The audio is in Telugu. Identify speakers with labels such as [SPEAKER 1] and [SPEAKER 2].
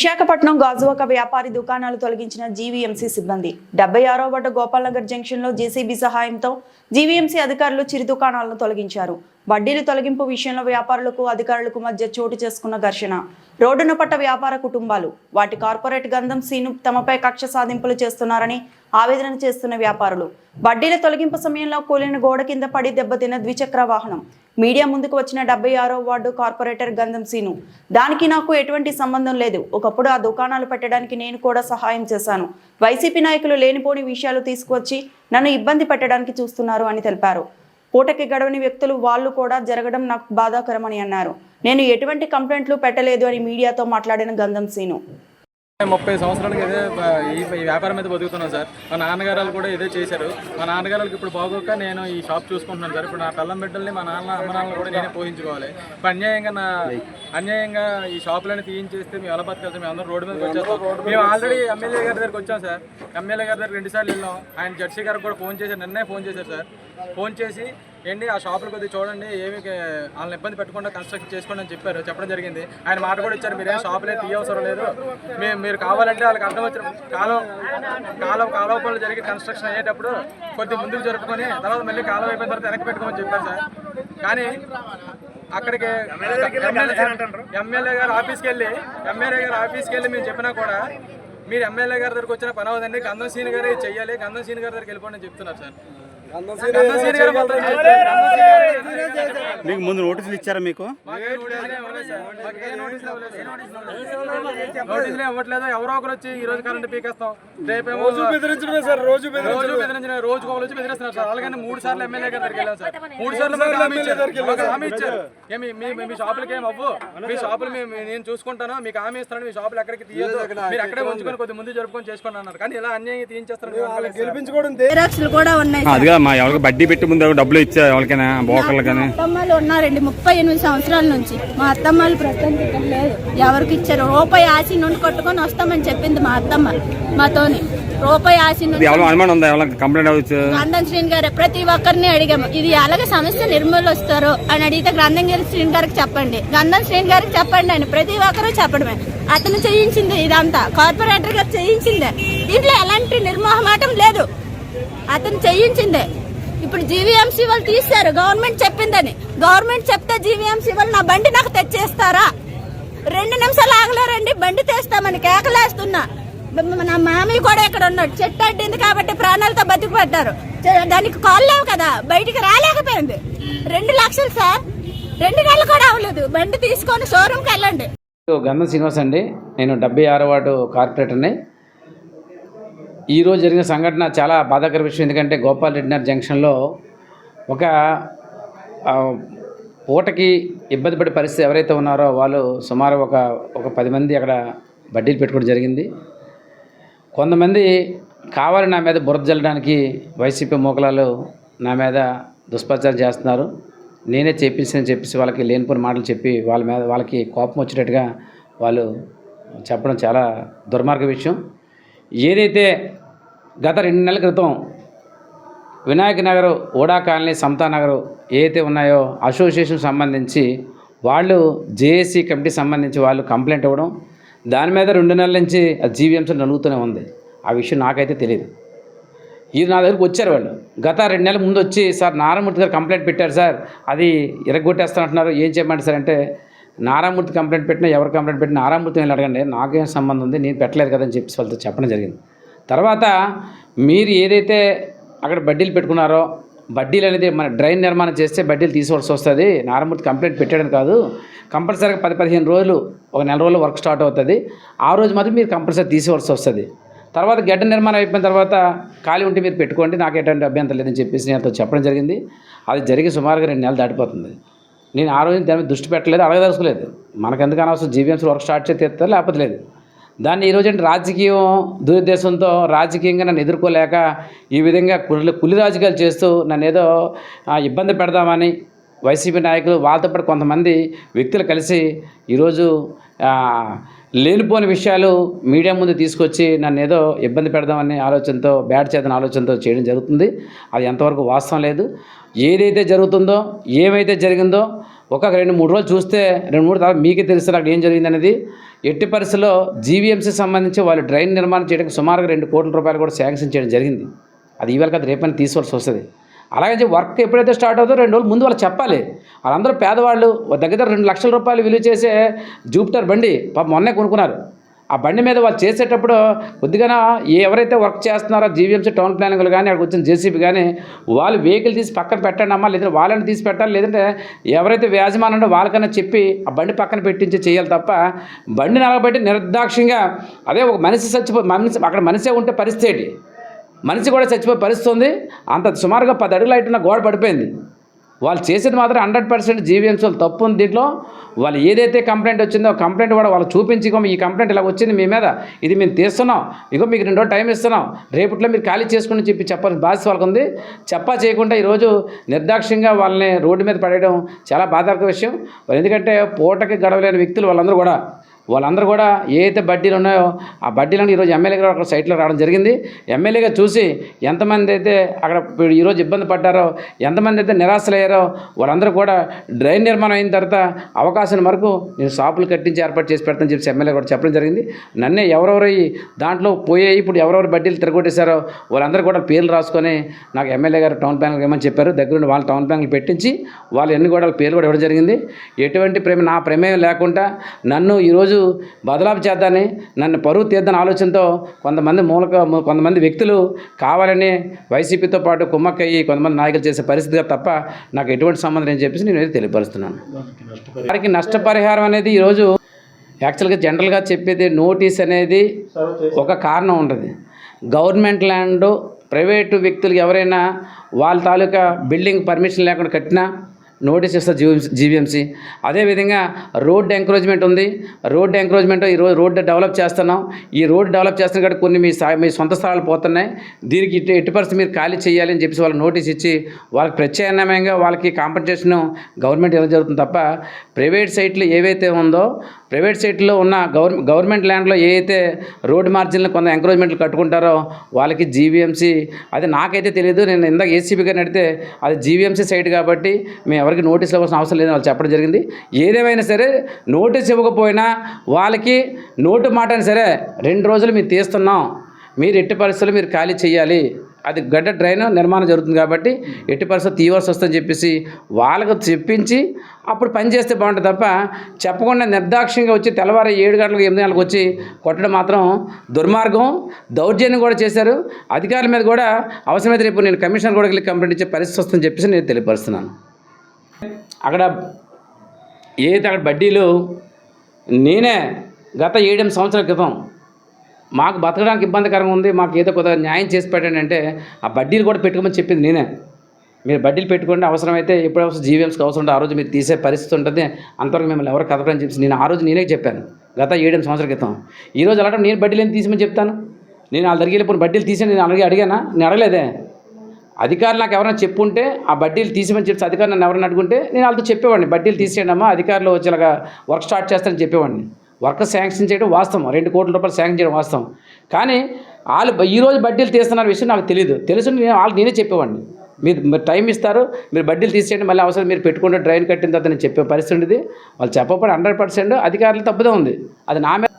[SPEAKER 1] విశాఖపట్నం గాజువాక వ్యాపారి దుకాణాలు తొలగించిన జీవీఎంసీ సిబ్బంది. డెబ్బై ఆరో వడ్డ గోపాల్నగర్ జంక్షన్లో జేసీబీ సహాయంతో జీవీఎంసీ అధికారులు చిరు దుకాణాలను తొలగించారు. వడ్డీలు తొలగింపు విషయంలో వ్యాపారులకు అధికారులకు మధ్య చోటు చేసుకున్న ఘర్షణ. రోడ్డున పట్ట వ్యాపార కుటుంబాలు. వాటి కార్పొరేట్ గంధం సీను తమపై కక్ష సాధింపులు చేస్తున్నారని ఆవేదన చేస్తున్న వ్యాపారులు. వడ్డీల తొలగింపు సమయంలో కూలిన గోడ కింద పడి దెబ్బతిన్న ద్విచక్ర వాహనం. మీడియా ముందుకు వచ్చిన డెబ్బై ఆరో వార్డు కార్పొరేటర్ గంధం సీను. దానికి నాకు ఎటువంటి సంబంధం లేదు. ఒకప్పుడు ఆ దుకాణాలు పెట్టడానికి నేను కూడా సహాయం చేశాను. వైసీపీ నాయకులు లేనిపోని విషయాలు తీసుకువచ్చి నన్ను ఇబ్బంది పెట్టడానికి చూస్తున్నారు అని తెలిపారు. పూటకి గడవని వ్యక్తులు వాళ్ళు కూడా జరగడం నాకు బాధాకరమని అన్నారు. నేను ఎటువంటి కంప్లైంట్లు పెట్టలేదు అని మీడియాతో మాట్లాడిన గంధం సీను.
[SPEAKER 2] ముప్పై సంవత్సరాలకి ఇదే ఈ వ్యాపారం మీద బతుకుతున్నాం సార్. మా నాన్నగారు వాళ్ళు కూడా ఇదే చేశారు. మా నాన్నగారు ఇప్పుడు బాగోక నేను ఈ షాప్ చూసుకుంటున్నాను సార్. ఇప్పుడు నా పిల్లం బిడ్డల్ని మా నాన్న అమ్మ నాన్నలు కూడా నేనే పోషించుకోవాలి. ఇప్పుడు అన్యాయంగా నా అన్యాయంగా ఈ షాపులని తీయించేస్తే మేము ఎలా బతకాలి మేము అందరం రోడ్డు మీద వచ్చేస్తాం. మేము ఆల్రెడీ ఎమ్మెల్యే గారి దగ్గరికి వచ్చాం సార్. ఎమ్మెల్యే గారి దగ్గర రెండు సార్లు వెళ్ళాం. ఆయన జడ్సీ గారికి కూడా ఫోన్ చేశారు. నిన్నే ఫోన్ చేశారు సార్. ఫోన్ చేసి ఏంటి? ఆ షాపులు కొద్దిగా చూడండి ఏమి వాళ్ళని ఇబ్బంది పెట్టకుండా కన్స్ట్రక్ట్ చేసుకోండి అని చెప్పారు చెప్పడం జరిగింది. ఆయన మాట కూడా ఇచ్చారు మీరేం షాపులే తీయవసరం లేదు. మేము మీరు కావాలంటే వాళ్ళకి అర్థం వచ్చిన కాలం కాలం కాలోపంలో జరిగి కన్స్ట్రక్షన్ అయ్యేటప్పుడు కొద్ది ముందుకు జరుపుకొని తర్వాత మళ్ళీ కాలం అయిపోయిన తర్వాత వెనక్కి పెట్టుకోమని చెప్పారు సార్. కానీ అక్కడికి ఎమ్మెల్యే గారు ఆఫీస్కి వెళ్ళి ఎమ్మెల్యే గారు ఆఫీస్కి వెళ్ళి మేము చెప్పినా కూడా మీరు ఎమ్మెల్యే గారి దగ్గరకు వచ్చిన పని అవుదండి గంధం సీని గారే చెయ్యాలి గంధం సీని గారి దగ్గరికి వెళ్ళిపోండి చెప్తున్నారు సార్. గంధం సీని గారు
[SPEAKER 3] మీకు ముందు నోటీసులు ఇచ్చారా మీకు?
[SPEAKER 2] మాకే నోటీసులు ఇవ్వట్లేదు ఎవరో ఒకరు వచ్చి ఈ రోజు కరెంట్ పీకేస్తాం రేపేమో రోజు బెదిరించడమే సార్ రోజు రోజు బెదిరించిన రోజు ఒకరు వచ్చి బెదిరిస్తున్నారు సార్ అలాగని మూడు సార్లు ఎమ్మెల్యే గారి దగ్గరికి వెళ్ళాం సార్ మూడు సార్లు మాకు హామీ ఇచ్చారు మాకు హామీ ఇచ్చారు ఏమి మీ మీ- షాపులకి ఏం అవ్వు మీ షాపులు మేము నేను చూసుకుంటాను మీకు హామీ ఇస్తాను మీ షాపులు ఎక్కడికి తీయదు మీరు అక్కడే ఉంచుకొని కొద్ది ముందు జరుపుకొని చేసుకోండి అన్నారు కానీ ఇలా అన్యాయం తీయించేస్తారు గెలిపించుకోవడం
[SPEAKER 4] కూడా ఉన్నాయి
[SPEAKER 3] అది కాదు మా ఎవరికి బడ్డీ పెట్టి ముందు డబ్బులు ఇచ్చా ఎవరికైనా బోకర్లు కానీ
[SPEAKER 4] అత్తమ్మలు ఉన్నారండి. ముప్పై ఎనిమిది సంవత్సరాల నుంచి. మా అత్తమ్మలు ప్రస్తుతం ఇక్కడ లేదు. ఎవరికి ఇచ్చారు? రూపాయి ఆశ నుండి కొట్టుకొని వస్తామని చెప్పింది మా అత్తమ్మ మాతోని. రూపాయి గ్రంథం శ్రీని గారు ప్రతి ఒక్కరిని అడిగాము. ఇది అలాగే సమస్య నిర్మూలు వస్తారు అని అడిగితే గ్రంథం గారి శ్రీని గారికి చెప్పండి. గంధం శ్రీని గారికి చెప్పండి అని ప్రతి ఒక్కరూ చెప్పడమే. అతను చేయించింది ఇదంతా. కార్పొరేటర్ గారు చేయించిందే. దీంట్లో ఎలాంటి నిర్మోహమాటం లేదు. అతను చేయించిందే. ఇప్పుడు జీవీఎంసీ వాళ్ళు తీశారు. గవర్నమెంట్ చెప్పిందని. గవర్నమెంట్ చెప్తే జీవీఎంసీ వాళ్ళు నా బండి నాకు తెచ్చేస్తారా? రెండు నిమిషాలు ఆగలేరండి బండి తెస్తామని కేకలేస్తున్నా. నా మామయ్య కూడా ఇక్కడ ఉన్నాడు. చెట్టు అడ్డింది కాబట్టి ప్రాణాలతో బతికిపడ్డారు. దానికి కాల్ లేవు కదా బయటికి రాలేకపోయింది. రెండు లక్షలు సార్. రెండు నెలలు కూడా అవ్వలేదు. బండి తీసుకొని షోరూమ్కి వెళ్ళండి.
[SPEAKER 5] గంధం శ్రీనివాస్ అండి నేను డెబ్బై ఆరో వార్డు కార్పొరేటర్ని. ఈరోజు జరిగిన సంఘటన చాలా బాధాకర విషయం. ఎందుకంటే గోపాల్ రెడ్డినగర్ జంక్షన్లో ఒక పూటకి ఇబ్బంది పడే పరిస్థితి ఎవరైతే ఉన్నారో వాళ్ళు సుమారు ఒక ఒక పది మంది అక్కడ బడ్డీలు పెట్టుకోవడం జరిగింది. కొంతమంది కావాలి నా మీద బురద జల్లడానికి వైసీపీ మూకలాలు నా మీద దుష్ప్రచారం చేస్తున్నారు. నేనే చెప్పేసి చెప్పేసి వాళ్ళకి లేనిపోని మాటలు చెప్పి వాళ్ళ మీద వాళ్ళకి కోపం వచ్చేటట్టుగా వాళ్ళు చెప్పడం చాలా దుర్మార్గ విషయం. ఏదైతే గత రెండు నెలల క్రితం వినాయక నగర్ ఓడా కాలనీ సమతా నగర్ ఏదైతే ఉన్నాయో అసోసియేషన్ సంబంధించి వాళ్ళు జేఏసీ కమిటీ సంబంధించి వాళ్ళు కంప్లైంట్ ఇవ్వడం దాని మీద రెండు నెలల నుంచి జీవీఎంసీ నలుగుతూనే ఉంది. ఆ విషయం నాకైతే తెలియదు ఇది నా దగ్గరికి వచ్చారు వాళ్ళు. గత రెండు నెలల ముందు వచ్చి సార్ నారాయణమూర్తి గారు కంప్లైంట్ పెట్టారు సార్ అది ఇరగొట్టేస్తానంటున్నారు ఏం చేయమంటారు సార్? అంటే నారాయణమూర్తి కంప్లైంట్ పెట్టినా ఎవరు కంప్లైంట్ పెట్టినా నారాయణమూర్తి వెళ్ళి అడగండి నాకేం సంబంధం ఉంది నేను పెట్టలేదు కదని చెప్పి వాళ్ళతో చెప్పడం జరిగింది. తర్వాత మీరు ఏదైతే అక్కడ బడ్డీలు పెట్టుకున్నారో బడ్డీలు అనేది మన డ్రైన్ నిర్మాణం చేస్తే బడ్డీలు తీసుకోవాల్సి వస్తుంది నారాయణమూర్తి కంప్లైంట్ పెట్టాడని కాదు కంపల్సరీగా పది పదిహేను రోజులు ఒక నెల రోజులు వర్క్ స్టార్ట్ అవుతుంది ఆ రోజు మాత్రం మీరు కంపల్సరీ తీసుకోవాల్సి వస్తుంది. తర్వాత గడ్డ నిర్మాణం అయిపోయిన తర్వాత ఖాళీ ఉంటే మీరు పెట్టుకోండి నాకు ఎటువంటి అభ్యంతరం లేదని చెప్పేసి నేను అతను చెప్పడం జరిగింది. అది జరిగి సుమారుగా రెండు నెలలు దాటిపోతుంది. నేను ఆ రోజు దాని మీద దృష్టి పెట్టలేదు అడగదలుచుకోలేదు. మనకెందుకు అనవసరం? జీవీఎంసీ వర్క్ స్టార్ట్ చేస్తే తీస్తారు లేకపోతే లేదు? దాన్ని ఈరోజు అంటే రాజకీయం దురుద్దేశంతో రాజకీయంగా నన్ను ఎదుర్కోలేక ఈ విధంగా కులి కులి రాజకీయాలు చేస్తూ నన్ను ఏదో ఇబ్బంది పెడదామని వైసీపీ నాయకులు వాళ్ళతో పాటు కొంతమంది వ్యక్తులు కలిసి ఈరోజు లేనిపోని విషయాలు మీడియా ముందు తీసుకొచ్చి నన్ను ఏదో ఇబ్బంది పెడదామనే ఆలోచనతో బ్యాడ్ చేతన ఆలోచనతో చేయడం జరుగుతుంది. అది ఎంతవరకు వాస్తవం లేదు. ఏదైతే జరుగుతుందో ఏమైతే జరిగిందో ఒక రెండు మూడు రోజులు చూస్తే రెండు మూడు తర్వాత మీకే తెలుస్తుంది అక్కడ ఏం జరిగింది అనేది. ఎట్టి పరిస్థితుల్లో జీవీఎంసీ సంబంధించి వాళ్ళు డ్రైన్ నిర్మాణం చేయడానికి సుమారుగా రెండు కోట్ల రూపాయలు కూడా శాంక్షన్ చేయడం జరిగింది. అది ఇవాళ కదా రేపని తీసుకోవాల్సి వస్తుంది. అలాగే వర్క్ ఎప్పుడైతే స్టార్ట్ అవుతుందో రెండు రోజులు ముందు వాళ్ళు చెప్పాలి. వాళ్ళందరూ పేదవాళ్ళు దగ్గర రెండు లక్షల రూపాయలు విలువ చేసే జూపిటర్ బండి పాప మొన్నే కొనుక్కున్నారు. ఆ బండి మీద వాళ్ళు చేసేటప్పుడు కొద్దిగా ఎవరైతే వర్క్ చేస్తున్నారో జీవీఎంసీ టౌన్ ప్లానింగ్లు కానీ అక్కడికి వచ్చిన జేసీబీ కానీ వాళ్ళు వెహికల్ తీసి పక్కన పెట్టండి అమ్మా లేదంటే వాళ్ళని తీసి పెట్టాలి లేదంటే ఎవరైతే వ్యాజమానండో వాళ్ళకన్నా చెప్పి ఆ బండి పక్కన పెట్టించి చేయాలి తప్ప బండి నలగబెట్టి నిర్దాక్షిణ్యంగా అదే ఒక మనిషి చచ్చిపో మనిషి అక్కడ మనిషే ఉంటే పరిస్థితి మనిషి కూడా చచ్చిపోయి పరిస్థితుంది అంత సుమారుగా పది అడుగులు అయిన ఉన్న గోడ పడిపోయింది. వాళ్ళు చేసేది మాత్రం హండ్రెడ్ పర్సెంట్ జీవీఎంసీలు తప్పు ఉంది దీంట్లో. వాళ్ళు ఏదైతే కంప్లైంట్ వచ్చిందో కంప్లైంట్ కూడా వాళ్ళు చూపించి ఈ కంప్లైంట్ ఇలా వచ్చింది మీ మీద. ఇది మేము తీస్తున్నాం. ఇగో మీకు రెండు రోజులు టైం ఇస్తున్నాం. రేపట్లో మీరు ఖాళీ చేసుకుని చెప్పి చెప్పాల్సిన బాధ్యత వాళ్ళకు ఉంది. చెప్పా చేయకుండా ఈరోజు నిర్దాక్ష్యంగా వాళ్ళని రోడ్డు మీద పడేయడం చాలా బాధాకర విషయం. ఎందుకంటే పూటకి గడవలేని వ్యక్తులు వాళ్ళందరూ కూడా. వాళ్ళందరూ కూడా ఏదైతే బడ్డీలు ఉన్నాయో ఆ బడ్డీలను ఈరోజు ఎమ్మెల్యే గారు అక్కడ సైట్లో రావడం జరిగింది. ఎమ్మెల్యేగా చూసి ఎంతమంది అయితే అక్కడ ఈరోజు ఇబ్బంది పడ్డారో ఎంతమంది అయితే నిరాశలయ్యారో వాళ్ళందరూ కూడా డ్రైన్ నిర్మాణం అయిన తర్వాత అవకాశం వరకు నేను షాపులు కట్టించి ఏర్పాటు చేసి పెడతాను చెప్పి ఎమ్మెల్యే కూడా చెప్పడం జరిగింది. నన్నే ఎవరెవరు ఈ దాంట్లో పోయాయి ఇప్పుడు ఎవరెవరు బడ్డీలు తిరగొట్టేశారో వాళ్ళందరూ కూడా పేర్లు రాసుకొని నాకు ఎమ్మెల్యే గారు టౌన్ ప్లాన్కి ఏమని చెప్పారు. దగ్గరుండి వాళ్ళ టౌన్ ప్లాన్లు పెట్టించి వాళ్ళు ఎన్ని కూడా పేర్లు కూడా ఇవ్వడం జరిగింది. ఎటువంటి ప్రేమ నా ప్రమేయం లేకుండా నన్ను ఈరోజు బదలాపు చేద్దాని నన్ను పరువు తీద్దని ఆలోచనతో కొంతమంది మూలక కొంతమంది వ్యక్తులు కావాలని వైసీపీతో పాటు కుమ్మక్కయ్యి కొంతమంది నాయకులు చేసే పరిస్థితిగా తప్ప నాకు ఎటువంటి సంబంధం అని చెప్పేసి నేను తెలియపరుస్తున్నాను. వారికి నష్టపరిహారం అనేది ఈరోజు యాక్చువల్గా జనరల్గా చెప్పేది నోటీస్ అనేది ఒక కారణం ఉంటుంది గవర్నమెంట్ ల్యాండ్ ప్రైవేటు వ్యక్తులకు ఎవరైనా వాళ్ళ తాలూకా బిల్డింగ్ పర్మిషన్ లేకుండా కట్టినా నోటీస్ ఇస్తారు జీవీఎంసీ జీవీఎంసీ. అదేవిధంగా రోడ్ ఎంకరేజ్మెంట్ ఉంది. రోడ్ ఎంకరేజ్మెంట్ ఈ రోజు రోడ్డు డెవలప్ చేస్తున్నాం. ఈ రోడ్ డెవలప్ చేస్తున్న కాబట్టి కొన్ని మీ స్థా- మీ సొంత స్థలాలు పోతున్నాయి. దీనికి ఇటు ఎట్టి పరిస్థితి మీరు ఖాళీ చేయాలి అని చెప్పేసి వాళ్ళు నోటీస్ ఇచ్చి వాళ్ళకి ప్రత్యామ్నాయంగా వాళ్ళకి కాంపెన్సేషన్ గవర్నమెంట్ ఇవ్వడం జరుగుతుంది తప్ప ప్రైవేట్ సైట్లు ఏవైతే ఉందో ప్రైవేట్ సైట్లో ఉన్న గవర్ గవర్నమెంట్ ల్యాండ్లో ఏ అయితే రోడ్ మార్జిన్లు కొంత ఎంకరేజ్మెంట్లు కట్టుకుంటారో వాళ్ళకి జీవీఎంసీ అది నాకైతే తెలియదు నేను ఇందాక ఏసీబీ గారిని అడిగితే అది జీవీఎంసీ సైట్ కాబట్టి మేము ఎవరికి నోటీస్ ఇవ్వాల్సిన అవసరం లేదని వాళ్ళు చెప్పడం జరిగింది. ఏదేమైనా సరే నోటీస్ ఇవ్వకపోయినా వాళ్ళకి నోటు మాట అయినా సరే రెండు రోజులు మేము తీస్తున్నాం. మీరు ఎట్టి పరిస్థితుల్లో మీరు ఖాళీ చేయాలి. అది గడ్డ డ్రైన్ నిర్మాణం జరుగుతుంది కాబట్టి ఎట్టి పరిస్థితి తీయవలసి వస్తుందని చెప్పేసి వాళ్ళకు చెప్పించి అప్పుడు పని చేస్తే బాగుంటుంది తప్ప చెప్పకుండా నిర్దాక్ష్యంగా వచ్చి తెల్లవారు ఏడు గంటలకు ఎనిమిది గంటలకు వచ్చి కొట్టడం మాత్రం దుర్మార్గం. దౌర్జన్యం కూడా చేశారు. అధికారుల మీద కూడా అవసరమైతే రేపు నేను కమిషనర్ కూడా వెళ్ళి కంప్లైంట్ ఇచ్చే పరిస్థితి వస్తుందని చెప్పేసి నేను తెలియపరుస్తున్నాను. అక్కడ ఏదైతే అక్కడ బడ్డీలు నేనే గత ఏడెనిమిది సంవత్సరాల క్రితం మాకు బతకడానికి ఇబ్బందికరంగా ఉంది మాకు ఏదో కొద్దిగా న్యాయం చేసి పెట్టండి అంటే ఆ బడ్డీలు కూడా పెట్టుకోమని చెప్పింది నేనే. మీరు బడ్డీలు పెట్టుకోండి అవసరమైతే ఎప్పుడు అవసరం జీవీఎంస్కి అవసరం ఉంటే ఆ రోజు మీరు తీసే పరిస్థితి ఉంటుంది. అంతవరకు మిమ్మల్ని ఎవరు కదపడని చెప్పి నేను ఆ రోజు నేనే చెప్పాను. గత ఏడెనిమిది సంవత్సరాల క్రితం. ఈరోజు రోజు అలాంటి నేను బడ్డీలు ఏం తీసిమని చెప్తాను. నేను వాళ్ళ దగ్గర వెళ్ళిపోయిన బడ్డీలు తీసి నేను అలాగే అడిగానా? నేను అడగలేదే. అధికారులు నాకు ఎవరైనా చెప్పుంటే ఆ బడ్డీలు తీసిమని చెప్పి అధికారులు నన్ను ఎవరైనా అడుగుంటే నేను వాళ్ళతో చెప్పేవాడిని. బడ్డీలు తీసేయండి అమ్మా అధికారులు వచ్చేలాగా వర్క్ స్టార్ట్ చేస్తానని చెప్పేవాడిని. వర్క్ శాంక్షన్ చేయడం వాస్తవం. రెండు కోట్ల రూపాయలు శాంక్షన్ చేయడం వాస్తవం. కానీ వాళ్ళు ఈరోజు బడ్డీలు తీస్తున్న విషయం నాకు తెలియదు తెలుసు నేను వాళ్ళు నేనే చెప్పేవాడిని. మీరు మీరు టైం ఇస్తారు మీరు బడ్డీలు తీసేయండి మళ్ళీ అవసరం మీరు పెట్టుకుంటే డ్రైన్ కట్టిన తర్వాత నేను చెప్పే పరిస్థితి ఉండేది. వాళ్ళు చెప్పకపోతే హండ్రెడ్ పర్సెంట్ అధికారులు తప్పుదే ఉంది. అది నా మీద